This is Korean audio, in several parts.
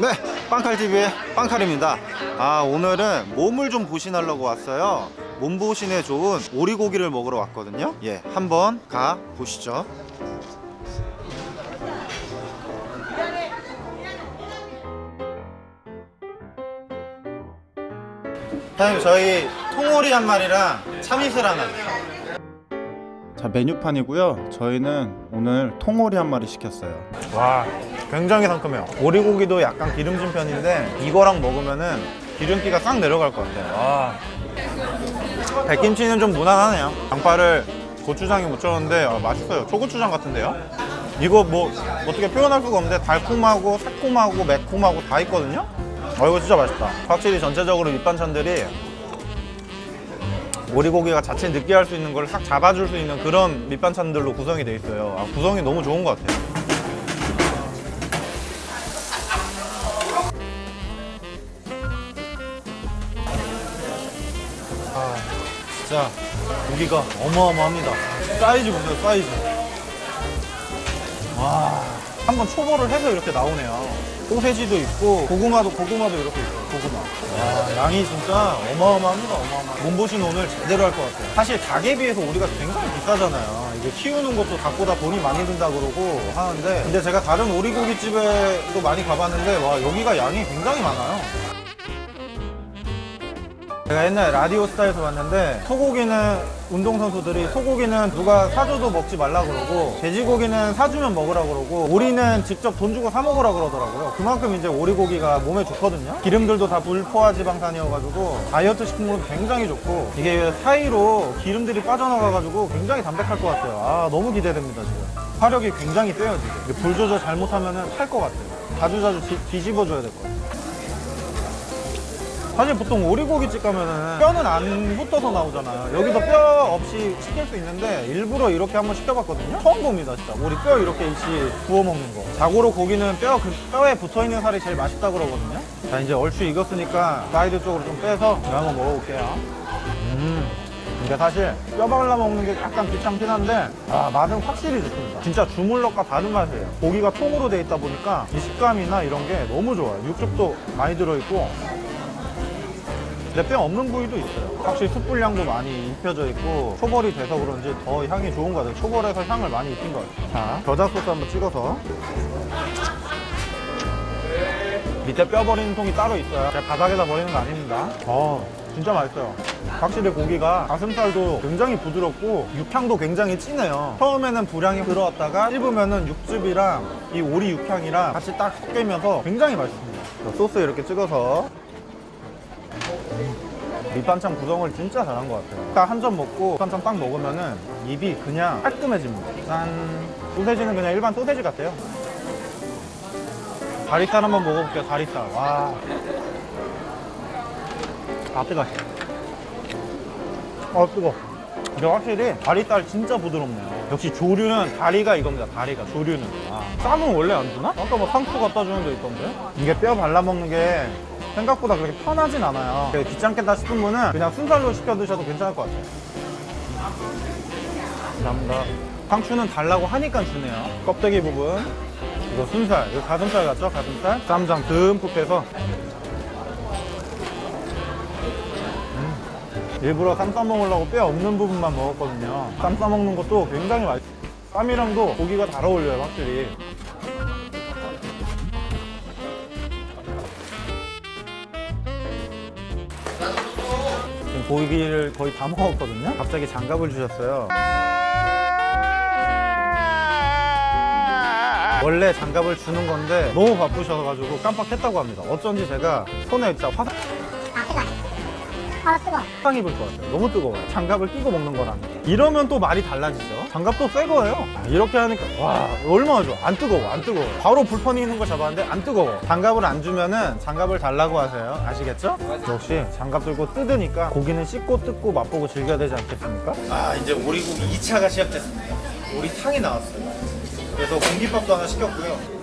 네, 빵칼TV의 빵칼입니다. 아, 오늘은 몸을 좀 보신하려고 왔어요. 몸 보신에 좋은 오리고기를 먹으러 왔거든요. 예, 한번 가 보시죠. 사장님, 저희 통오리 한 마리랑 참이슬 하나. 자, 메뉴판이고요. 저희는 오늘 통오리 한 마리 시켰어요. 와, 굉장히 상큼해요. 오리고기도 약간 기름진 편인데 이거랑 먹으면은 기름기가 싹 내려갈 것 같아요. 와. 백김치는 좀 무난하네요. 양파를 고추장에 묻혔는데 아, 맛있어요. 초고추장 같은데요? 이거 뭐 어떻게 표현할 수가 없는데 달콤하고 새콤하고 매콤하고 다 있거든요? 어, 이거 진짜 맛있다. 확실히 전체적으로 밑반찬들이 오리고기가 자체 느끼할 수 있는 걸 싹 잡아줄 수 있는 그런 밑반찬들로 구성이 돼 있어요. 아, 구성이 너무 좋은 것 같아요. 아, 진짜 고기가 어마어마합니다. 사이즈 보세요, 사이즈. 와, 한번 초벌을 해서 이렇게 나오네요. 소세지도 있고 고구마도 고구마도 이렇게 있어요. 고구마. 와, 양이 진짜 어마어마합니다. 어마어마. 몸보신 오늘 제대로 할 것 같아요. 사실 닭에 비해서 우리가 굉장히 비싸잖아요. 이게 키우는 것도 닭보다 돈이 많이 든다 그러고 하는데 근데 제가 다른 오리고기 집에도 많이 가봤는데 와 여기가 양이 굉장히 많아요. 제가 옛날에 라디오스타에서 봤는데 소고기는 운동선수들이 소고기는 누가 사줘도 먹지 말라 그러고 돼지고기는 사주면 먹으라 그러고 오리는 직접 돈 주고 사 먹으라 그러더라고요. 그만큼 이제 오리고기가 몸에 좋거든요. 기름들도 다 불포화 지방산이어가지고 다이어트 식품으로 굉장히 좋고 이게 사이로 기름들이 빠져나가가지고 굉장히 담백할 것 같아요. 아 너무 기대됩니다 지금. 화력이 굉장히 세요 지금. 불 조절 잘못하면 탈 것 같아요. 자주자주 뒤- 뒤집어줘야 될 것 같아요 사실 보통 오리고기집 가면은 뼈는 안 붙어서 나오잖아요. 여기서 뼈 없이 시킬 수 있는데 일부러 이렇게 한번 시켜봤거든요. 처음 봅니다, 진짜. 우리 뼈 이렇게 일시 구워 먹는 거. 자고로 고기는 뼈, 그 뼈에 붙어 있는 살이 제일 맛있다 그러거든요. 자, 이제 얼추 익었으니까 사이드 쪽으로 좀 빼서 제가 한번 먹어볼게요. 음. 근데 사실 뼈 발라 먹는 게 약간 귀찮긴 한데 아 맛은 확실히 좋습니다 진짜 주물럭과 다른 맛이에요 고기가 통으로 돼 있다 보니까 이 식감이나 이런 게 너무 좋아요 육즙도 많이 들어있고 근데 뼈 없는 부위도 있어요. 확실히 숯불향도 많이 입혀져 있고 초벌이 돼서 그런지 더 향이 좋은 것 같아요. 초벌해서 향을 많이 입힌 것 같아요. 자, 겨자 소스 한번 찍어서 밑에 뼈 버리는 통이 따로 있어요. 제가 바닥에다 버리는 거 아닙니다. 어, 진짜 맛있어요. 확실히 고기가 가슴살도 굉장히 부드럽고 육향도 굉장히 진해요. 처음에는 불향이 들어왔다가 씹으면은 육즙이랑 이 오리 육향이랑 같이 딱 섞이면서 굉장히 맛있습니다. 자, 소스 이렇게 찍어서 밑반찬 구성을 진짜 잘한 것 같아요. 딱 한 점 먹고 밑반찬 딱 먹으면은 입이 그냥 깔끔해집니다. 짠. 소세지는 그냥 일반 소세지 같아요. 다리살 한번 먹어볼게요. 다리살. 와. 아 뜨거. 어 뜨거. 근데 확실히 다리살 진짜 부드럽네요. 역시 조류는 다리가 이겁니다. 다리가 조류는. 아, 쌈은 원래 안 주나? 아까 뭐 상추 갖다 주는 데 있던데. 이게 뼈 발라 먹는 게 생각보다 그렇게 편하진 않아요. 귀찮겠다 싶은 분은 그냥 순살로 시켜 드셔도 괜찮을 것 같아요. 감사합니다. 상추는 달라고 하니까 주네요. 껍데기 부분. 이거 순살. 이거 가슴살 같죠? 가슴살. 쌈장 듬뿍 해서. 음. 일부러 쌈 싸먹으려고 뼈 없는 부분만 먹었거든요. 쌈 싸먹는 것도 굉장히 맛있어요. 쌈이랑도 고기가 잘 어울려요, 확실히. 고기를 거의 다 먹었거든요. 갑자기 장갑을 주셨어요. 원래 장갑을 주는 건데 너무 바쁘셔가지고 깜빡했다고 합니다. 어쩐지 제가 손에 진짜 화상 아 뜨거. 상 입을 것 같아요. 너무 뜨거워요. 장갑을 끼고 먹는 거라는 게. 이러면 또 말이 달라지죠. 장갑도 새 거예요. 아, 이렇게 하니까 와 얼마나 좋아. 안 뜨거워, 안 뜨거워. 바로 불판이 있는 걸 잡았는데 안 뜨거워. 장갑을 안 주면은 장갑을 달라고 하세요. 아시겠죠? 역시 장갑 들고 뜯으니까 고기는 씻고 뜯고 맛보고 즐겨야 되지 않겠습니까? 아 이제 오리고기 2차가 시작됐습니다. 오리탕이 나왔어요. 그래서 공깃밥도 하나 시켰고요.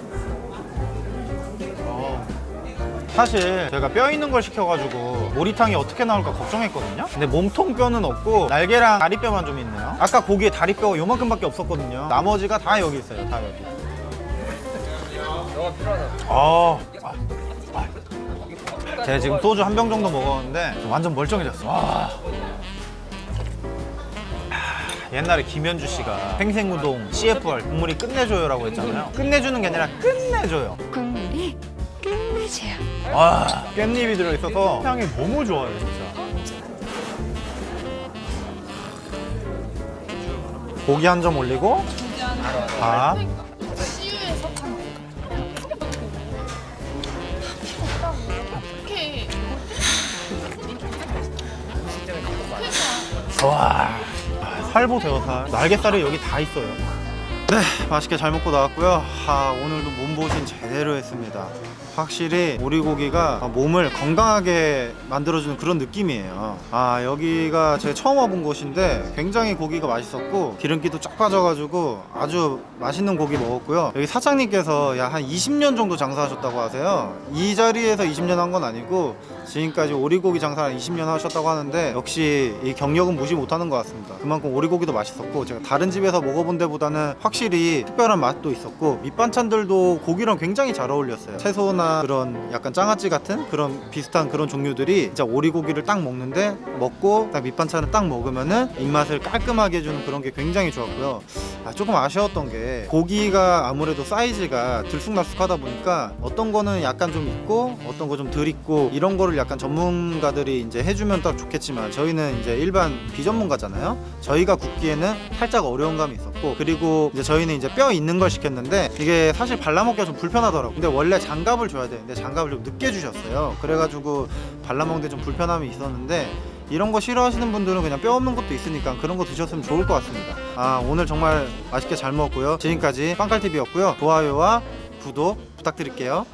사실 제가 뼈 있는 걸 시켜가지고 오리탕이 어떻게 나올까 걱정했거든요 근데 몸통 뼈는 없고 날개랑 다리뼈만 좀 있네요 아까 고기에 다리뼈 요만큼밖에 없었거든요 나머지가 다 여기 있어요 다 여기 너가 필요하다 아, 아, 제가 지금 소주 한 병 정도 먹었는데 완전 멀쩡해졌어. 와. 하, 옛날에 김현주 씨가 생생우동 CFR 국물이 끝내줘요라고 했잖아요. 끝내주는 게 아니라 끝내줘요. 국물이 끝내줘요. 와. 깻잎이 들어있어서 향이 너무 좋아요 진짜. 고기 한 점 올리고 밥. CU에서 판 이렇게 와. 살보새우살. 날개살이 여기 다 있어요. 네 맛있게 잘 먹고 나왔고요. 아, 오늘도 몸보신 제대로 했습니다 확실히 오리고기가 몸을 건강하게 만들어주는 그런 느낌이에요 아 여기가 제가 처음 와본 곳인데 굉장히 고기가 맛있었고 기름기도 쫙 빠져가지고 아주 맛있는 고기 먹었고요 여기 사장님께서 야 한 20년 정도 장사하셨다고 하세요 이 자리에서 20년 한 건 아니고 지금까지 오리고기 장사를 20년 하셨다고 하는데 역시 이 경력은 무시 못하는 것 같습니다. 그만큼 오리고기도 맛있었고 제가 다른 집에서 먹어본 데보다는 확실히 특별한 맛도 있었고 밑반찬들도 고기랑 굉장히 잘 어울렸어요. 채소나 그런 약간 장아찌 같은 그런 비슷한 그런 종류들이 진짜 오리고기를 딱 먹는데 먹고 딱 밑반찬을 딱 먹으면은 입맛을 깔끔하게 해주는 그런 게 굉장히 좋았고요. 아, 조금 아쉬웠던 게 고기가 아무래도 사이즈가 들쑥날쑥하다 보니까 어떤 거는 약간 좀 있고 어떤 거 좀 덜 있고 이런 거를 약간 전문가들이 이제 해주면 딱 좋겠지만 저희는 이제 일반 비전문가잖아요. 저희가 굽기에는 살짝 어려운 감이 있었고 그리고 이제 저희는 이제 뼈 있는 걸 시켰는데 이게 사실 발라먹기가 좀 불편하더라고요. 근데 원래 장갑을 줘야 되는데 장갑을 좀 늦게 주셨어요. 그래가지고 발라먹는데 좀 불편함이 있었는데 이런 거 싫어하시는 분들은 그냥 뼈 없는 것도 있으니까 그런 거 드셨으면 좋을 것 같습니다. 아 오늘 정말 맛있게 잘 먹었고요. 지금까지 빵칼TV였고요. 좋아요와 구독 부탁드릴게요.